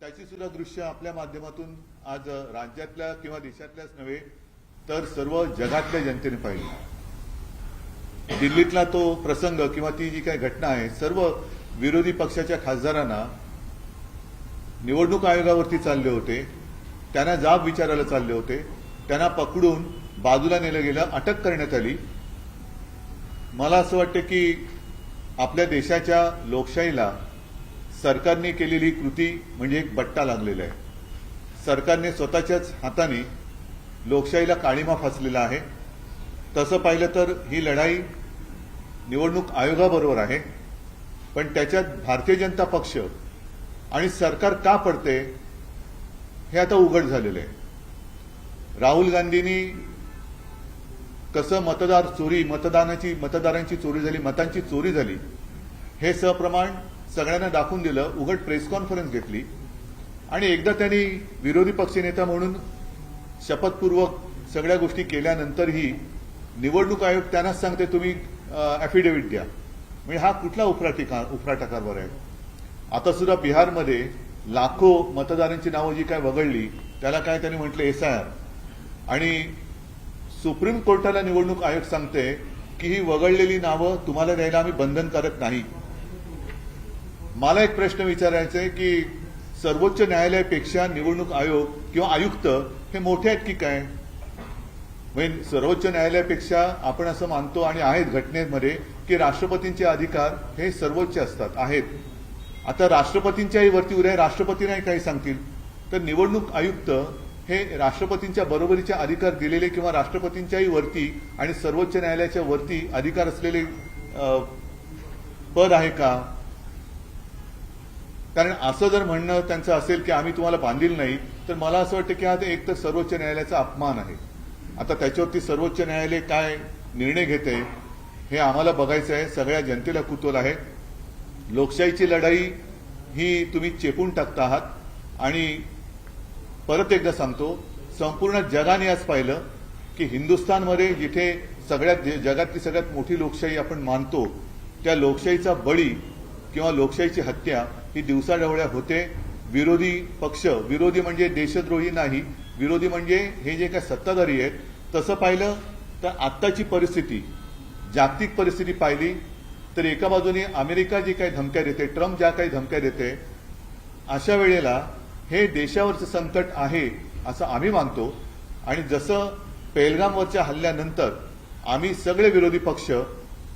त्याची सुद्धा दृश्य आपल्या माध्यमातून आज राज्यातल्या किंवा देशातल्याच नव्हे तर सर्व जगातल्या जनतेने पाहिली. दिल्लीतला तो प्रसंग किंवा ती जी काही घटना आहे सर्व विरोधी पक्षाच्या खासदारांना निवडणूक आयोगावरती चालले होते त्यांना जाब विचारायला चालले होते त्यांना पकडून बाजूला नेलं गेलं अटक करण्यात आली. मला असं वाटतं की आपल्या देशाच्या लोकशाहीला सरकारने केलेली कृती म्हणजे एक बट्टा लागलेला आहे. सरकारने स्वतःच्याच हाताने लोकशाहीला काळीमा फासलेला आहे. तसं पाहिलं तर ही लढाई निवडणूक आयोगाबरोबर आहे. पण त्याच्यात भारतीय जनता पक्ष आणि सरकार का पडते हे आता उघड झालेलं आहे. राहुल गांधींनी कसं मतदार चोरी मतदानाची मतदारांची चोरी झाली मतांची चोरी झाली हे सप्रमाण सगळ्यांना दाखवून दिलं उघड प्रेस कॉन्फरन्स घेतली. आणि एकदा त्यांनी विरोधी पक्षनेता म्हणून शपथपूर्वक सगळ्या गोष्टी केल्यानंतरही निवडणूक आयोग त्यांनाच सांगते तुम्ही अॅफिडेव्हिट द्या. म्हणजे हा कुठला उफराटी उफराटा कारभार आहे? आता सुद्धा बिहारमध्ये लाखो मतदारांची नावं जी काय वगळली त्याला काय त्यांनी म्हटलं एसआयआर आणि सुप्रीम कोर्टाला निवडणूक आयोग सांगते की ही वगळलेली नावं तुम्हाला द्यायला आम्ही बंधनकारक नाही. मला एक प्रश्न विचारायचा आहे की सर्वोच्च न्यायालयापेक्षा निवडणूक आयोग किंवा आयुक्त हे मोठे आहेत की काय? म्हणजे सर्वोच्च न्यायालयापेक्षा आपण असं मानतो आणि आहेत घटनेमध्ये की राष्ट्रपतींचे अधिकार हे सर्वोच्च असतात आहेत. आता राष्ट्रपतींच्याही वरती उद्या राष्ट्रपती नाही काही सांगतील. तर निवडणूक आयुक्त हे राष्ट्रपतींच्या बरोबरीचे अधिकार दिलेले किंवा राष्ट्रपतींच्याही वरती आणि सर्वोच्च न्यायालयाच्या वरती अधिकार असलेले पद आहे का? कारण असं जर म्हणणं त्यांचं असेल की आम्ही तुम्हाला बांधील नाही तर मला असं वाटतं की हा एक तर सर्वोच्च न्यायालयाचा अपमान आहे. आता त्याच्यावरती सर्वोच्च न्यायालय काय निर्णय घेते हे आम्हाला बघायचं आहे. सगळ्या जनतेला कुतूल आहे. लोकशाहीची लढाई ही तुम्ही चेपून टाकता आहात. आणि परत एकदा सांगतो संपूर्ण जगाने आज पाहिलं की हिंदुस्थानमध्ये जिथे सगळ्यात जगातली सगळ्यात मोठी लोकशाही आपण मानतो त्या लोकशाहीचा बळी किंवा लोकशाहीची हत्या ही दिवसाढवळ्या होते. विरोधी पक्ष विरोधी म्हणजे देशद्रोही नाही विरोधी म्हणजे हे जे काय सत्ताधारी आहेत तसं पाहिलं तर आत्ताची परिस्थिती जागतिक परिस्थिती पाहिली तर एका बाजूने अमेरिका जी काही धमक्या देते ट्रम्प ज्या काही धमक्या देते अशा वेळेला हे देशावरचं संकट आहे असं आम्ही मानतो. आणि जसं पेलगामवरच्या हल्ल्यानंतर आम्ही सगळे विरोधी पक्ष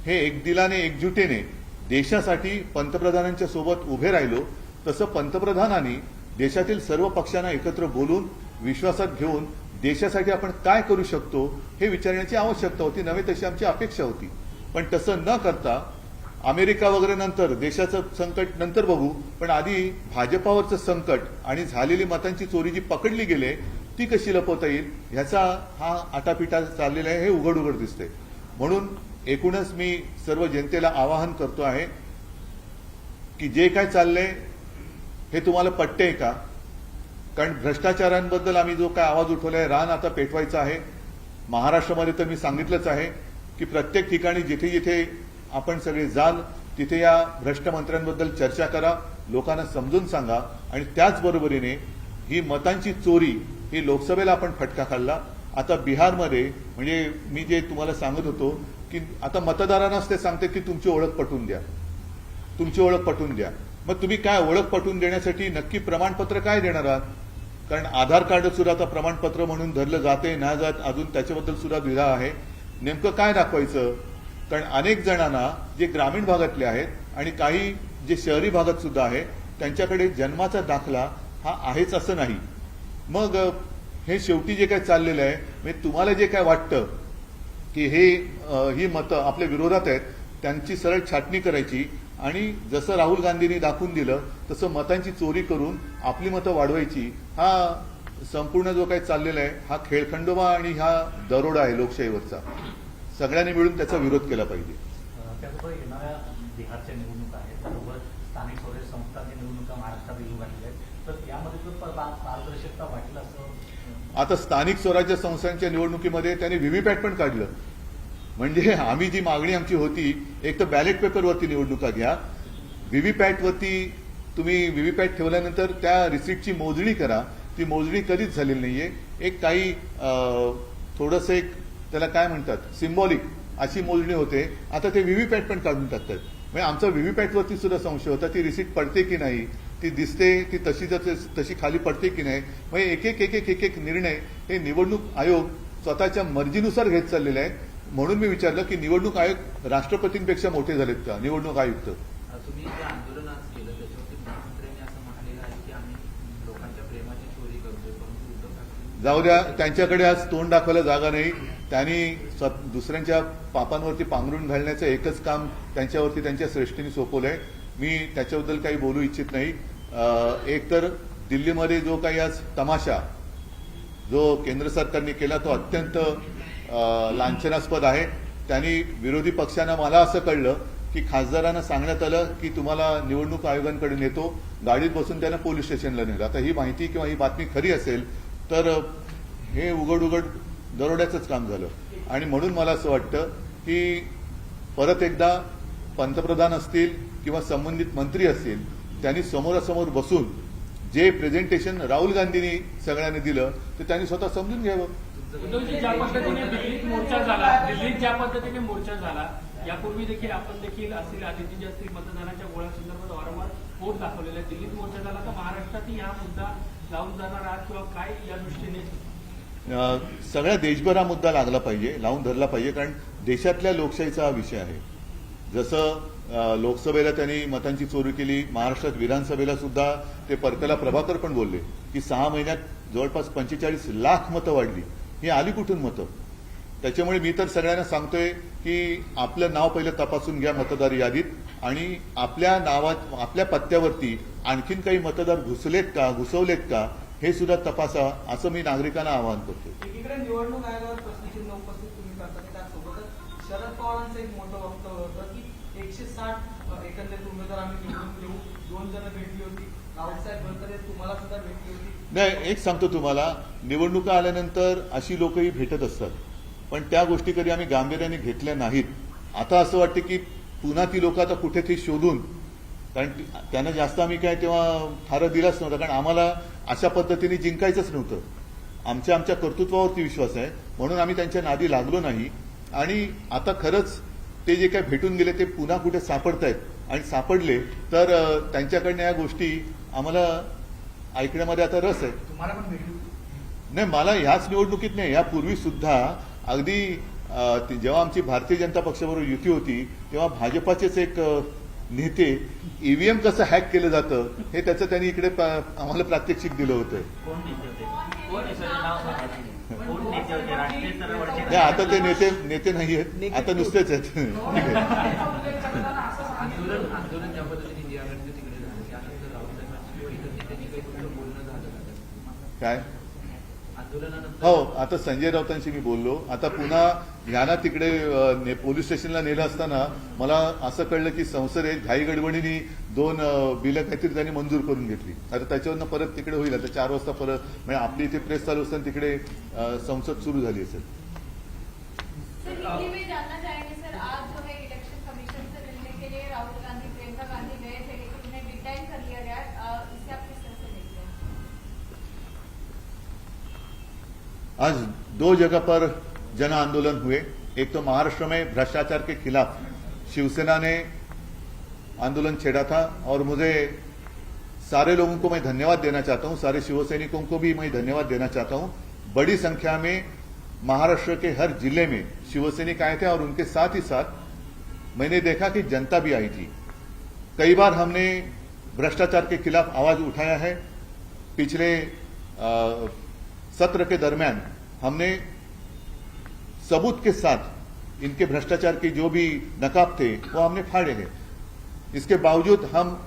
हे एकदिलाने एकजुटीने देशासाठी पंतप्रधानांच्या सोबत उभे राहिलो तसं पंतप्रधानांनी देशातील सर्व पक्षांना एकत्र बोलून विश्वासात घेऊन देशासाठी आपण काय करू शकतो हे विचारण्याची आवश्यकता होती नव्हे तशी आमची अपेक्षा होती. पण तसं न करता अमेरिका वगैरे नंतर देशाचं संकट नंतर बघू पण आधी भाजपावरचं संकट आणि झालेली मतांची चोरी जी पकडली गेले ती कशी लपवता येईल? ह्याचा हा आटापिटा चाललेला आहे हे उघड उघड दिसते म्हणून एकूणच मी सर्व जनतेला आवाहन करतो आहे की जे काय चाललंय हे तुम्हाला पटतेय का? कारण भ्रष्टाचारांबद्दल आम्ही जो काय आवाज उठवलाय रान आता पेटवायचा आहे. महाराष्ट्रामध्ये तर मी सांगितलंच आहे की प्रत्येक ठिकाणी जिथे जिथे आपण सगळे जाल तिथे या भ्रष्ट मंत्र्यांबद्दल चर्चा करा लोकांना समजून सांगा आणि त्याचबरोबरीने ही मतांची चोरी ही लोकसभेला आपण फटका खाल्ला. आता बिहारमध्ये म्हणजे मी जे तुम्हाला सांगत होतो की आता मतदारांनाच ते सांगते की तुमची ओळख पटवून द्या. तुमची ओळख पटवून द्या. मग तुम्ही काय ओळख पटवून देण्यासाठी नक्की प्रमाणपत्र काय देणार आहात? कारण आधार कार्ड सुद्धा आता प्रमाणपत्र म्हणून धरलं जाते ना जात अजून त्याच्याबद्दल सुद्धा द्विधा आहे. नेमकं काय दाखवायचं? कारण अनेक जणांना जे ग्रामीण भागातले आहेत आणि काही जे शहरी भागात सुद्धा आहे त्यांच्याकडे जन्माचा दाखला हा आहेच असं नाही. मग हे शेवटी जे काय चाललेलं आहे म्हणजे तुम्हाला जे काय वाटतं की हे ही मतं आपल्या विरोधात आहेत त्यांची सरळ छाटणी करायची आणि जसं राहुल गांधींनी दाखवून दिलं तसं मतांची चोरी करून आपली मतं वाढवायची हा संपूर्ण जो काही चाललेला आहे हा खेळखंडोबा आणि हा दरोडा आहे लोकशाहीवरचा. सगळ्यांनी मिळून त्याचा विरोध केला पाहिजे. त्याचबरोबर येणाऱ्या बिहारच्या निवडणुका आहेत. बरोबर स्थानिक स्वराज्य संस्थांच्या निवडणुका महाराष्ट्रात येऊ लागल्या आहेत. तर यामध्ये जर पारदर्शकता वाटेल असं आता स्थानिक स्वराज्य संस्थांच्या निवडणुकीमध्ये त्यांनी व्हीव्हीपॅट पण काढलं. म्हणजे आम्ही जी मागणी आमची होती एक तर बॅलेट पेपरवरती निवडणुका घ्या. व्हीव्हीपॅटवरती तुम्ही व्हीव्हीपॅट ठेवल्यानंतर त्या रिसिप्टची मोजणी करा. ती मोजणी कधीच झालेली नाहीये. एक काही थोडस एक त्याला काय म्हणतात? सिम्बॉलिक अशी मोजणी होते. आता ते व्हीव्हीपॅट पण काढून टाकतात. म्हणजे आमचा व्हीव्हीपॅटवरती सुद्धा संशय होता ती रिसिट पडते की नाही? ती दिसते ती तशी तशी खाली पडते की नाही? म्हणजे एक एक एक एक एक एक निर्णय हे निवडणूक आयोग स्वतःच्या मर्जीनुसार घेत चाललेले आहेत म्हणून मी विचारलं की निवडणूक आयोग राष्ट्रपतींपेक्षा मोठे झालेत का? निवडणूक आयुक्त तुम्ही जे आंदोलन आज केलं त्याच्यावरती मुख्यमंत्र्यांनी असं म्हटलेलं आहे की आम्ही लोकांच्या प्रेमाची चोरी करतोय परंतु उद्धव ठाकरे जाऊ द्या त्यांच्याकडे आज तोंड दाखवायला जागा नाही. त्यांनी दुसऱ्यांच्या पापांवरती पांघरून घालण्याचं एकच काम त्यांच्यावरती त्यांच्या श्रेष्ठीने आहे. मी त्याच्याबद्दल काही बोलू इच्छित नाही. एकतर दिल्लीमध्ये जो काही आज तमाशा जो केंद्र सरकारने केला तो अत्यंत लांछनास्पद आहे. त्यांनी विरोधी पक्षांना मला असं कळलं की खासदारांना सांगण्यात आलं की तुम्हाला निवडणूक आयोगांकडे नेतो गाडीत बसून त्यांना पोलीस स्टेशनला नेलं आता ही माहिती किंवा ही बातमी खरी असेल तर हे उघड उघड दरोड्याचंच काम झालं. आणि म्हणून मला असं वाटतं की परत एकदा पंतप्रधान असतील किंवा संबंधित मंत्री असतील त्यांनी समोरासमोर बसून जे प्रेझेंटेशन राहुल गांधींनी सगळ्यांनी दिलं ते त्यांनी स्वतः समजून घ्यावं. ज्या पद्धतीने दिल्लीत मोर्चा झाला दिल्लीत ज्या पद्धतीने मोर्चा झाला यापूर्वी देखील आपण देखील असतील आदितीजी असतील मतदानाच्या गोळ्यासंदर्भात वारंवार पोट दाखवलेला आहे दिल्लीत मोर्चा झाला तर महाराष्ट्रातही हा मुद्दा लावून जाणार आहात किंवा काय या दृष्टीने? अं, सगळ्या देशभर हा मुद्दा लागला पाहिजे लावून धरला पाहिजे कारण देशातल्या लोकशाहीचा हा विषय आहे. जसं लोकसभेला त्यांनी मतांची चोरी केली महाराष्ट्रात विधानसभेला सुद्धा ते परत्याला प्रभाकर पण बोलले की सहा महिन्यात जवळपास पंचेचाळीस लाख मतं वाढली. ही आली कुठून मतं. त्याच्यामुळे मी तर सगळ्यांना सांगतोय की आपलं नाव पहिलं तपासून घ्या मतदार यादीत. आणि आपल्या नावात आपल्या पत्त्यावरती आणखीन काही मतदार घुसलेत का घुसवलेत का हे सुद्धा तपासा असं मी नागरिकांना आवाहन करतो निवडणूक आयोगावर प्रश्नचिन्ह उपस्थित तुम्ही करता त्यासोबतच शरद पवारांचं एक मोठं वक्तव्य होतं की एकशे साठ एकंदरीत उमेदवार आम्ही निवडून देऊ दोन जण भेटली होती रावसाहेब गडकरी तुम्हाला सुद्धा भेटली होती. नाही एक सांगतो तुम्हाला निवडणुका आल्यानंतर अशी लोकही भेटत असतात. पण त्या गोष्टी कधी आम्ही गांभीर्याने घेतल्या नाहीत. आता असं वाटतं की पुन्हा ती लोक आता कुठेतरी शोधून कारण ती- त्यांना जास्त आम्ही काय तेव्हा थारा दिलाच नव्हता कारण आम्हाला अशा पद्धतीने जिंकायचंच नव्हतं. आमच्या आमच्या कर्तृत्वावरती विश्वास आहे म्हणून आम्ही त्यांच्या नादी लागलो नाही. आणि आता खरंच ते जे काय भेटून गेले ते पुन्हा कुठे सापडत आहेत आणि सापडले तर त्यांच्याकडनं या गोष्टी आम्हाला ऐकण्यामध्ये आता रस आहे. नाही मला ह्याच निवडणुकीत नाही यापूर्वी सुद्धा अगदी ती- जेव्हा आमची भारतीय जनता पक्षाबरोबर युती होती तेव्हा भाजपाचेच एक नेते ईव्हीएम कसं हॅक केलं जातं हे त्याचं त्यांनी इकडे आम्हाला प्रात्यक्षिक दिलं होतं. आता ते नेते नेते नाही आहेत. आता नुसतेच आहेत. ठीक आहे? काय? हो आता संजय राऊतांशी मी बोललो. आता पुन्हा ह्याना तिकडे ने- पोलीस स्टेशनला नेलं असताना मला असं कळलं की संसदेत घाई गडबडीने दोन बिलं काहीतरी त्यांनी मंजूर करून घेतली. आता त्याच्यावरनं परत तिकडे होईल. आता चार वाजता परत म्हणजे आपली इथे प्रेस चालू असताना तिकडे संसद सुरू झाली असेल. आज दो जगह पर जन आंदोलन हुए। एक तो महाराष्ट्र में भ्रष्टाचार के खिलाफ शिवसेना ने आंदोलन छेड़ा था और मुझे सारे लोगों को मैं धन्यवाद देना चाहता हूँ सारे शिवसैनिकों को भी मैं धन्यवाद देना चाहता हूँ। बड़ी संख्या में महाराष्ट्र के हर ज़िले में शिवसैनिक आए थे और उनके साथ ही साथ मैंने देखा कि जनता भी आई थी। कई बार हमने भ्रष्टाचार के खिलाफ आवाज़ उठाया है। पिछले अ, सत्र के दरमियान हमने सबूत के साथ इनके भ्रष्टाचार के जो भी नकाब थे, वो हमने फाड़े हैं। इसके बावजूद हम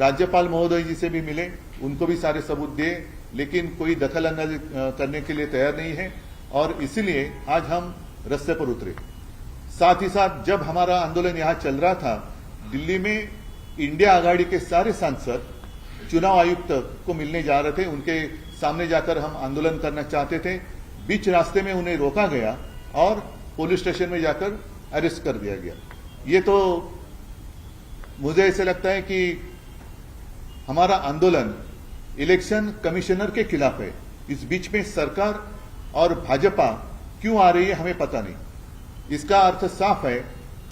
राज्यपाल महोदय जी से भी मिले, उनको भी सारे सबूत दिए, लेकिन कोई दखल अंदाजी करने के लिए तैयार नहीं है और इसीलिए आज हम रस्ते पर उतरे। साथ ही साथ जब हमारा आंदोलन यहाँ चल रहा था, दिल्ली में इंडिया आघाड़ी के सारे सांसद चुनाव आयुक्त को मिलने जा रहे थे, उनके सामने जाकर हम आंदोलन करना चाहते थे। बीच रास्ते में उन्हें रोका गया और पुलिस स्टेशन में जाकर अरेस्ट कर दिया गया। ये तो मुझे ऐसे लगता है कि हमारा आंदोलन इलेक्शन कमिश्नर के खिलाफ है। इस बीच में सरकार और भाजपा क्यों आ रही है, हमें पता नहीं। इसका अर्थ साफ़ है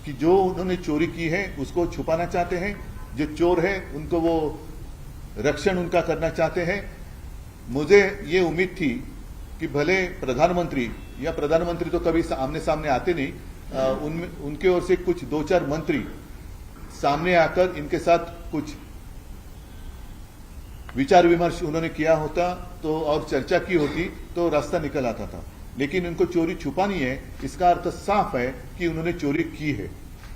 कि जो उन्होंने चोरी की है, उसको छुपाना चाहते हैं। जो चोर है, उनको वो रक्षण उनका करना चाहते हैं। मुझे ये उम्मीद थी कि भले प्रधानमंत्री या प्रधानमंत्री तो कभी आमने सामने आते नहीं उनमें उनके ओर से कुछ दो चार मंत्री सामने आकर इनके साथ कुछ विचार विमर्श उन्होंने किया होता तो और चर्चा की होती तो रास्ता निकल आता था। लेकिन उनको चोरी छुपानी है, इसका अर्थ साफ़ है कि उन्होंने चोरी की है।